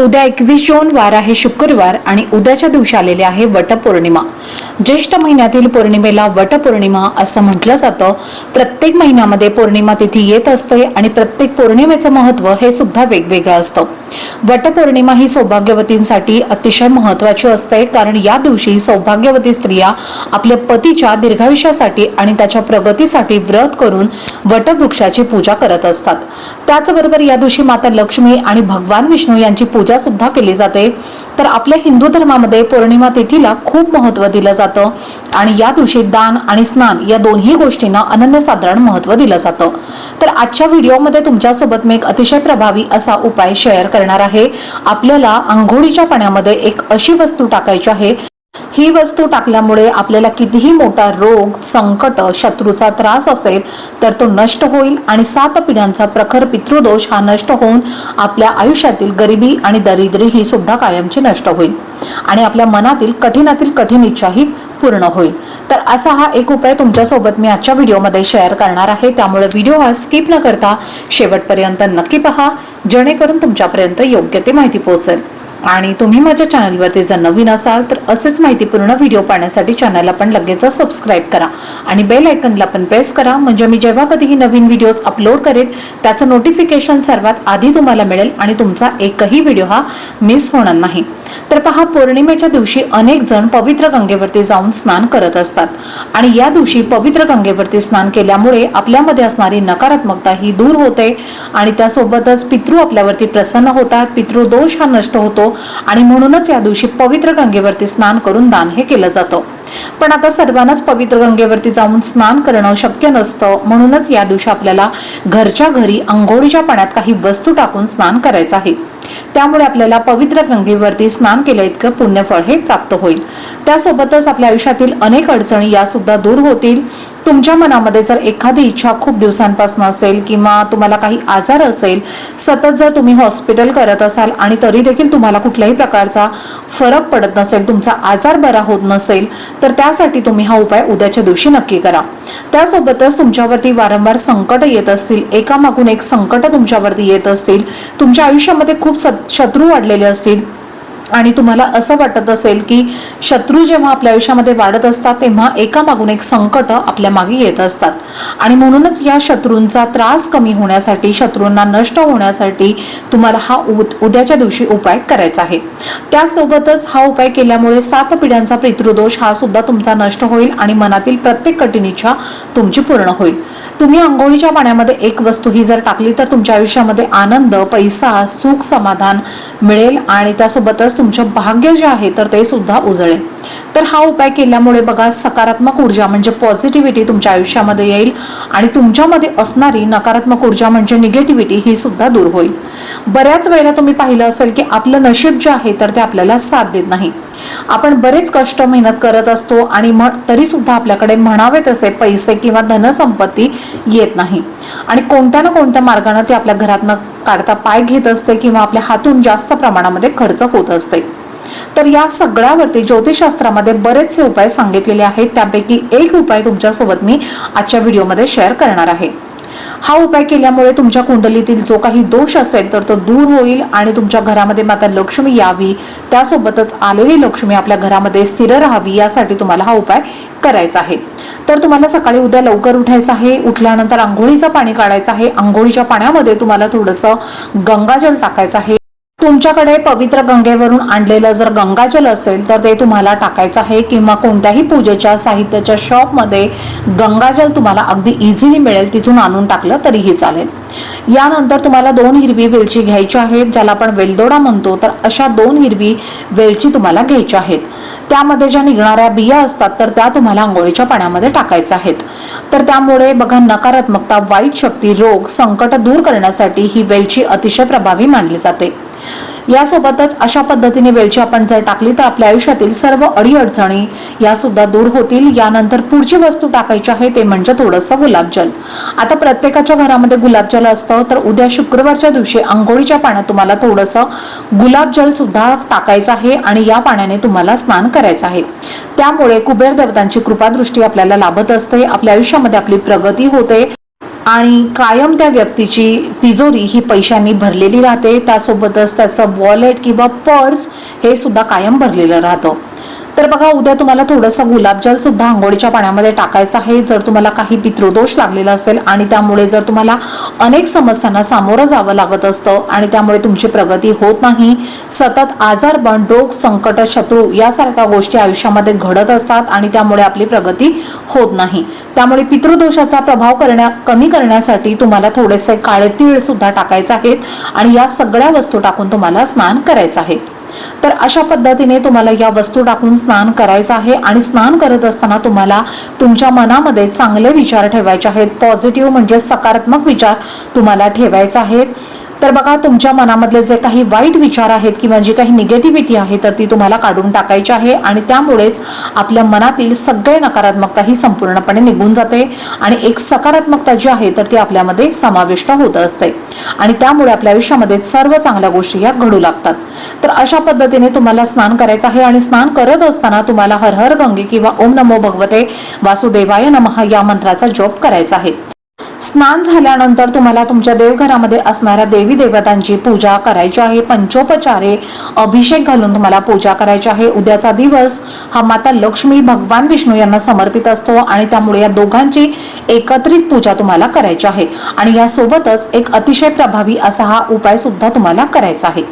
उद्या एकवीस जून वार आहे शुक्रवार आणि उद्याच्या दिवशी आलेली आहे वटपौर्णिमा. ज्येष्ठ महिन्यातील पौर्णिमेला वटपौर्णिमा असं म्हटलं जातं. प्रत्येक महिन्यामध्ये पौर्णिमा तिथी येत असते आणि प्रत्येक पौर्णिमेचं महत्त्व हे सुद्धा वेगवेगळं असतं. वटपौर्णिमा ही सौभाग्यवतींसाठी अतिशय महत्वाची असते कारण या दिवशी सौभाग्यवती स्त्रिया आपल्या पतीच्या दीर्घायुष्यासाठी आणि त्याच्या प्रगतीसाठी व्रत करून वटवृक्षाची पूजा करत असतात. त्याचबरोबर या दिवशी माता लक्ष्मी आणि भगवान विष्णू यांची पूजा सुद्धा केली जाते. तर आपल्या हिंदू धर्मामध्ये पौर्णिमा तिथीला खूप महत्त्व दिलं जातं. आणि या दिवशी दान आणि स्नान या दोन्ही गोष्टींना अनन्यसाधारण महत्त्व दिलं जातं. तर आजच्या व्हिडिओमध्ये तुमच्यासोबत मी एक अतिशय प्रभावी असा उपाय शेअर करणार आहे. आपल्याला आंघोळीच्या पाण्यामध्ये एक अशी वस्तू टाकायची आहे ही वस्तू टाकल्यामुळे आपल्याला कितीही मोठा रोग संकट शत्रूचा त्रास असेल तर तो नष्ट होईल आणि सात पिढ्यांचा प्रखर पितृदोष हा नष्ट होऊन आपल्या आयुष्यातील गरिबी आणि दरिद्री ही सुद्धा कायमची नष्ट होईल. आणि आपल्या मनातील कठीणातील कठीण इच्छाही पूर्ण होईल. तर असा हा एक उपाय तुमच्यासोबत मी आजच्या व्हिडिओमध्ये शेअर करणार आहे. त्यामुळे व्हिडिओ हा स्किप न करता शेवटपर्यंत नक्की पहा जेणेकरून तुमच्यापर्यंत योग्य ते माहिती पोहोचेल. आणि तुम्ही माझ्या चॅनलवरती जर नवीन असाल तर असेच माहितीपूर्ण व्हिडिओ पाहण्यासाठी चॅनलला पण लगेच सबस्क्राईब करा. आणि बेल आयकनला पण प्रेस करा. म्हणजे मी जेव्हा कधीही नवीन व्हिडिओज अपलोड करेन त्याचं नोटिफिकेशन सर्वात आधी तुम्हाला मिळेल आणि तुमचा एकही व्हिडिओ हा मिस होणार नाही. तर पहा पौर्णिमेच्या दिवशी अनेक जण पवित्र गंगेवरती जाऊन स्नान करत असतात. आणि या दिवशी पवित्र गंगेवरती स्नान केल्यामुळे आपल्यामध्ये असणारी नकारात्मकता ही दूर होते आणि त्यासोबतच पितृ आपल्यावरती प्रसन्न होतात. पितृदोष हा नष्ट होतो. आणि म्हणूनच या दिवशी पवित्र गंगेवरती स्नान करून दान हे केलं जातं. पण आता सर्वांनाच पवित्र गंगेवरती जाऊन स्नान करणं शक्य नसतं. म्हणूनच या दिवशी आपल्याला घरच्या घरी आंघोळीच्या पाण्यात काही वस्तू टाकून स्नान करायचं आहे. त्यामुळे आपल्याला पवित्र गंगेवरती स्नान केल्या इतकं पुण्यफळ हे प्राप्त होईल. त्यासोबतच आपल्या आयुष्यातील अनेक अडचणी या सुद्धा दूर होतील. तुमच्या मनामध्ये जर एखादी इच्छा खूप दिवसांपासून असेल किंवा तुम्हाला काही आजार असेल सतत जर तुम्ही हॉस्पिटल करत असाल आणि तरी देखील तुम्हाला कुठल्याही प्रकारचा फरक पडत नसेल तुमचा आजार बरा होत नसेल तर त्यासाठी तुम्ही हा उपाय उद्याच्या दिवशी नक्की करा. त्यासोबतच तुमच्यावरती वारंवार संकट येत असतील एकामागून एक संकट तुमच्यावरती येत असतील तुमच्या आयुष्यामध्ये खूप सत- शत्रू वाढलेले असतील आणि तुम्हाला असं वाटत असेल की शत्रू जेव्हा आपल्या आयुष्यामध्ये वाढत असतात तेव्हा एकामागून एक संकट आपल्या मागे येत असतात. आणि म्हणूनच या शत्रूंचा त्रास कमी होण्यासाठी शत्रूंना नष्ट होण्यासाठी तुम्हाला हा उद- उद्याच्या दिवशी उपाय करायचा आहे. त्यासोबतच हा उपाय केल्यामुळे सात पिढ्यांचा पितृदोष हा सुद्धा तुमचा नष्ट होईल आणि मनातील प्रत्येक कठीण इच्छा तुमची पूर्ण होईल. तुम्ही आंघोळीच्या पाण्यामध्ये एक वस्तू ही जर टाकली तर तुमच्या आयुष्यामध्ये आनंद पैसा सुख समाधान मिळेल आणि त्यासोबतच तुमचं भाग्य जे आहे तर ते सुद्धा उजळेल. तर हा उपाय केल्यामुळे बघा सकारात्मक ऊर्जा म्हणजे पॉझिटिव्हिटी तुमच्या आयुष्यामध्ये येईल आणि तुमच्यामध्ये असणारी नकारात्मक ऊर्जा म्हणजे निगेटिव्हिटी ही सुद्धा दूर होईल. बऱ्याच वेळेला तुम्ही पाहिलं असेल की आपलं नशीब जे आहे तर ते आपल्याला साथ देत नाही. आपण बरेच कष्ट मेहनत करत असतो आणि मग तरी सुद्धा आपल्याकडे म्हणावे तसे पैसे किंवा धनसंपत्ती येत नाही. आणि कोणत्या ना कोणत्या मार्गाने ते आपल्या घरातनं काढता पाय घेत असते किंवा आपल्या हातून जास्त प्रमाणामध्ये खर्च होत असते. तर या सगळ्यावरती ज्योतिषशास्त्रामध्ये बरेचसे उपाय सांगितलेले आहेत. त्यापैकी एक उपाय तुमच्यासोबत मी आजच्या व्हिडिओमध्ये शेअर करणार आहे. हा उपाय केल्यामुळे तुमच्या कुंडलीतील जो काही दोष असेल तर तो दूर होईल आणि तुमच्या घरामध्ये माता लक्ष्मी यावी. त्यासोबतच आलेली लक्ष्मी आपल्या घरामध्ये स्थिर राहावी यासाठी तुम्हाला हा उपाय करायचा आहे. तर तुम्हाला सकाळी उद्या लवकर उठायचं आहे. उठल्यानंतर आंघोळीचं पाणी काढायचं आहे. आंघोळीच्या पाण्यामध्ये तुम्हाला थोडंसं गंगाजल टाकायचं आहे. तुमच्याकडे पवित्र गंगेवरून आणलेलं जर गंगाजल असेल तर ते तुम्हाला टाकायचं आहे किंवा कोणत्याही पूजेच्या साहित्याच्या शॉपमध्ये गंगाजल तुम्हाला अगदी इझिली मिळेल तिथून आणून टाकलं तरीही चालेल. यानंतर तुम्हाला दोन हिरवी वेलची घ्यायची आहेत ज्याला आपण वेलदोडा म्हणतो तर अशा दोन हिरवी वेलची तुम्हाला घ्यायच्या आहेत. त्यामध्ये ज्या निघणाऱ्या बिया असतात तर त्या तुम्हाला आंघोळीच्या पाण्यामध्ये टाकायच्या आहेत. तर त्यामुळे बघा नकारात्मकता वाईट शक्ती रोग संकट दूर करण्यासाठी ही वेलची अतिशय प्रभावी मानली जाते. यासोबतच अशा पद्धतीने वेळची आपण जर टाकली तर आपल्या आयुष्यातील सर्व अडीअडचणी या सुद्धा दूर होतील. यानंतर पुढची वस्तू टाकायची आहे ते म्हणजे थोडंसं गुलाबजल. आता प्रत्येकाच्या घरामध्ये गुलाबजल असतं तर उद्या शुक्रवारच्या दिवशी आंघोळीच्या पाण्यात तुम्हाला थोडंसं गुलाबजल सुद्धा टाकायचं आहे आणि या पाण्याने तुम्हाला स्नान करायचं आहे. त्यामुळे कुबेर देवतांची कृपादृष्टी आपल्याला लाभत असते. आपल्या आयुष्यामध्ये आपली प्रगती होते. आणि कायम त्या व्यक्तीची तिजोरी ही पैशांनी भरलेली राहते. त्यासोबतच त्याचं वॉलेट किंवा पर्स हे सुद्धा कायम भरलेलं राहतं. तर बघा उद्या तुम्हाला थोडंसं गुलाबजल सुद्धा आंघोळीच्या पाण्यामध्ये टाकायचं आहे. जर तुम्हाला काही पितृदोष लागलेला असेल आणि त्यामुळे जर तुम्हाला अनेक समस्यांना सामोरं जावं लागत असतं आणि त्यामुळे तुमची प्रगती होत नाही सतत आजारपण रोग संकट शत्रू यासारख्या गोष्टी आयुष्यामध्ये घडत असतात आणि त्यामुळे आपली प्रगती होत नाही. त्यामुळे पितृदोषाचा प्रभाव करण्या कमी करण्यासाठी तुम्हाला थोडेसे काळे तीळ सुद्धा टाकायचे आहेत आणि या सगळ्या वस्तू टाकून तुम्हाला स्नान करायचं आहे. तर अशा पद्धतीने तुम्हाला या वस्तू टाकून स्नान करायचं आहे आणि स्नान करत असताना तुम्हाला तुमच्या मनामध्ये चांगले विचार ठेवायचे आहेत. पॉझिटिव्ह म्हणजे सकारात्मक विचार तुम्हाला ठेवायचे आहेत. तर बघा तुमच्या मनामधले जे काही वाईट विचार आहेत किंवा जी काही निगेटिव्हिटी आहे तर ती तुम्हाला काढून टाकायची आहे आणि त्यामुळेच आपल्या मनातील सगळे नकारात्मकता ही संपूर्णपणे निघून जाते आणि एक सकारात्मकता जी आहे तर ती आपल्यामध्ये समाविष्ट होत असते. आणि त्यामुळे आपल्या आयुष्यामध्ये सर्व चांगल्या गोष्टी ह्या घडू लागतात. तर अशा पद्धतीने तुम्हाला स्नान करायचं आहे आणि स्नान करत असताना तुम्हाला हर हर गंगे किंवा ओम नमो भगवते वासुदेवाय नमः या मंत्राचा जप करायचा आहे. स्नान झाल्यानंतर तुम्हाला तुमच्या देवघरामध्ये असणाऱ्या देवी देवतांची पूजा करायची आहे. पंचोपचारे अभिषेक घालून तुम्हाला पूजा करायची आहे. उद्याचा दिवस हा माता लक्ष्मी भगवान विष्णू यांना समर्पित असतो आणि त्यामुळे या दोघांची एकत्रित पूजा तुम्हाला करायची आहे. आणि यासोबतच एक अतिशय प्रभावी असा हा उपाय सुद्धा तुम्हाला करायचा आहे.